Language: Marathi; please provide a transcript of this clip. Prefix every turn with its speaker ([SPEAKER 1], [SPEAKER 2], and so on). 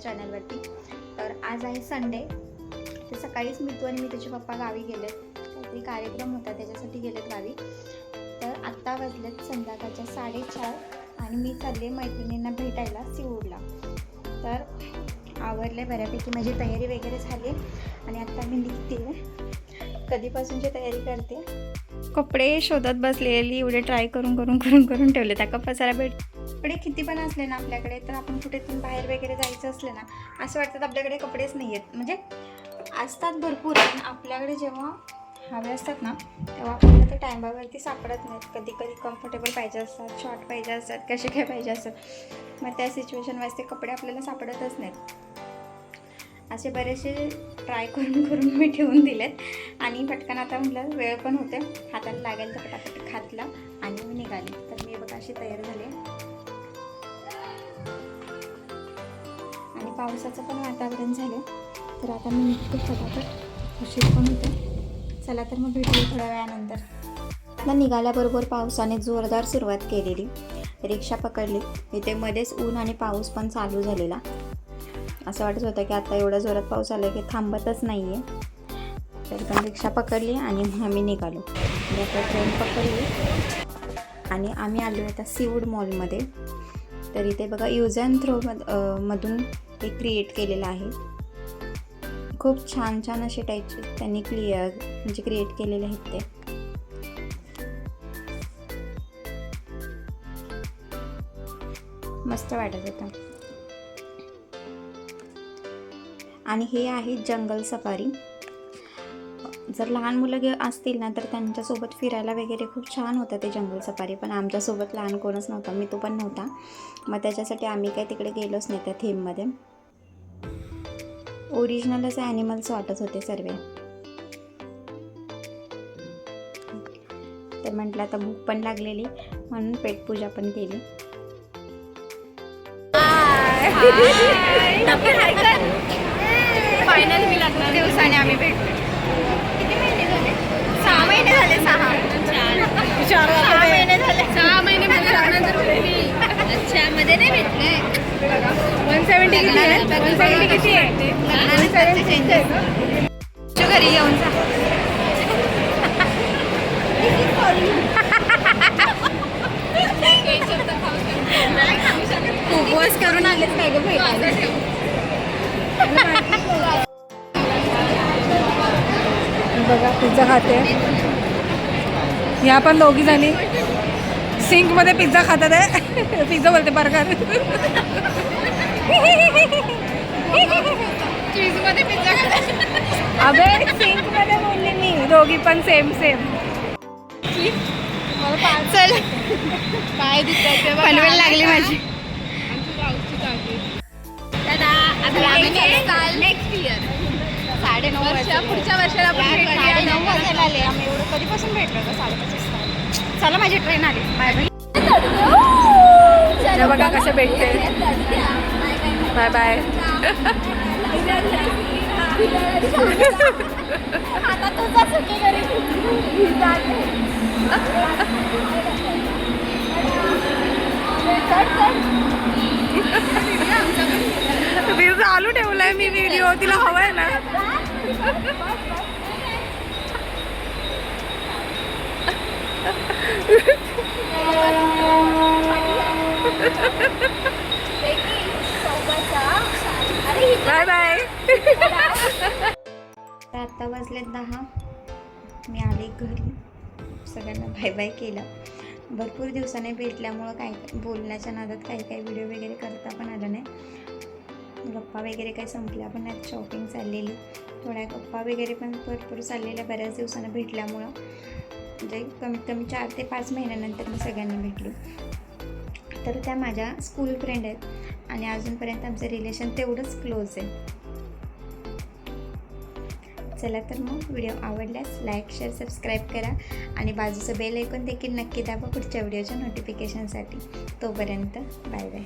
[SPEAKER 1] चॅनलवरती तर आज आहे संडे तर सकाळीच मितू आणि मी त्याचे पप्पा गावी गेलेत काहीतरी कार्यक्रम होता त्याच्यासाठी गेलेत गावी. तर आत्ता वाजलेत संध्याकाळच्या साडेचार आणि मी चालले मैत्रिणींना भेटायला सिवूरला तर आवडले बऱ्यापैकी माझी तयारी वगैरे झाली आणि आत्ता मी निघते. कधीपासूनची तयारी करते? कपडे शोधत बसलेली एवढे ट्राय करून करून करून करून ठेवले. त्या पसारा भेट कपडे किती पण असले ना आपल्याकडे तर आपण कुठेतून बाहेर वगैरे जायचं असलं ना असं वाटतं आपल्याकडे कपडेच नाही आहेत म्हणजे असतात भरपूर पण आपल्याकडे जेव्हा हवे असतात ना तेव्हा आपल्याला ते टायमावरती सापडत नाहीत. कधी कधी कम्फर्टेबल पाहिजे असतात शॉर्ट पाहिजे असतात कसे काय पाहिजे असतात. मग त्या सिच्युएशनवाईज ते कपडे आपल्याला सापडतच नाहीत. असे बरेचसे ट्राय करून करून मी ठेवून दिलेत. आणि पटकन आता म्हटलं वेळ पण होते हाताला लागेल तर पटापट खातला आणि मी निघाली. तर मी बघा अशी तयार झाली पावसाचं पण वातावरण झालं. तर आता मी निघते फटाफट. उशीर पण होते चला तर मग भेटूया थोड्या वेळानंतर. मग निघाल्याबरोबर पावसाने जोरदार सुरुवात केलेली. रिक्षा पकडली. इथे मध्येच ऊन आणि पाऊस पण चालू झालेला. असं वाटत होतं की आता एवढा जोरात पाऊस आला की थांबतच नाही आहे तरी पण रिक्षा पकडली आणि मग आम्ही निघालो. ट्रेन पकडली. आणि आम्ही आलो आता सीवूड मॉलमध्ये. तर इथे बघा यूज अँड थ्रो मधून ते क्रिएट केलेलं आहे. खूप छान छान असे टाईपचे त्यांनी क्लिअर म्हणजे क्रिएट केलेले आहेत ते. मस्त वाटत होतं. आणि हे आहे जंगल सफारी. जर लहान मुलं गे असतील ना तर त्यांच्यासोबत फिरायला वगैरे खूप छान होतं ते जंगल सफारी. पण आमच्यासोबत लहान कोणच नव्हता. मी तो पण नव्हता. मग त्याच्यासाठी आम्ही काही तिकडे गेलोच नाही त्या थीममध्ये ओरिजिनल असे ॲनिमल्स वाटत होते सर्व. तर म्हटलं आता भूक पण लागलेली म्हणून पेटपूजा पण केली. फायनल मी लग्न दिवसाने आम्ही भेटलो. किती महिने झाले? सहा महिने झाले सहा. सहा महिने झाले
[SPEAKER 2] सहा महिने म्हणजे लग्नानंतर भेटली अच्छा मध्ये नाही भेटले
[SPEAKER 1] वन सेवन्टी वन सेवन्टी आहे. घरी येऊन जा उपवास करून आलेच काय गं भेटायला
[SPEAKER 3] बघा पिझ्झा खाते ह्या पण दोघी झाली सिंकमध्ये पिझ्झा खातात आहे. पिझ्झा बोलते बर्गर.
[SPEAKER 2] चीजमध्ये पिझ्झा
[SPEAKER 3] अबे सिंकमध्ये बोलले मी. दोघी पण सेम सेम
[SPEAKER 1] चल.
[SPEAKER 2] काय
[SPEAKER 1] पनवेल लागली माझी.
[SPEAKER 2] दादा आता आम्ही नेक्स्ट इयर
[SPEAKER 1] साडे नऊ
[SPEAKER 2] वर्ष पुढच्या वर्षाला आपण.
[SPEAKER 1] साडे नऊ आले. आम्ही एवढं कधीपासून भेटलो का साडेपाच वाजता चला माझी ट्रेन आली. बाय बाय
[SPEAKER 3] हे बघा कसं भेटते बाय बाय चालू ठेवलाय मी व्हिडिओ तिला हवाय ना. Bye bye.
[SPEAKER 1] तर आत्ता वाजलेत दहा. मी आले घरी. सगळ्यांना बाय बाय केलं. भरपूर दिवसाने भेटल्यामुळं काय बोलण्याच्या नादात काही काही व्हिडिओ वगैरे करता पण आलं नाही. गप्पा वगैरे काही संपल्या पण आहेत शॉपिंग चाललेली. थोड्या गप्पा वगैरे पण भरपूर चाललेल्या बऱ्याच दिवसानं भेटल्यामुळं. म्हणजे कमीत कमी चार ते पाच महिन्यानंतर मी सगळ्यांना भेटली. तर त्या माझ्या स्कूल फ्रेंड आहेत. आणि अजूनपर्यंत आमचं रिलेशन तेवढंच क्लोज आहे. चला तर मग व्हिडिओ आवडल्यास लाईक शेअर सबस्क्राईब करा. आणि बाजूचं बेल ऐकून देखील नक्की दाबा पुढच्या व्हिडिओच्या नोटिफिकेशनसाठी तोपर्यंत बाय बाय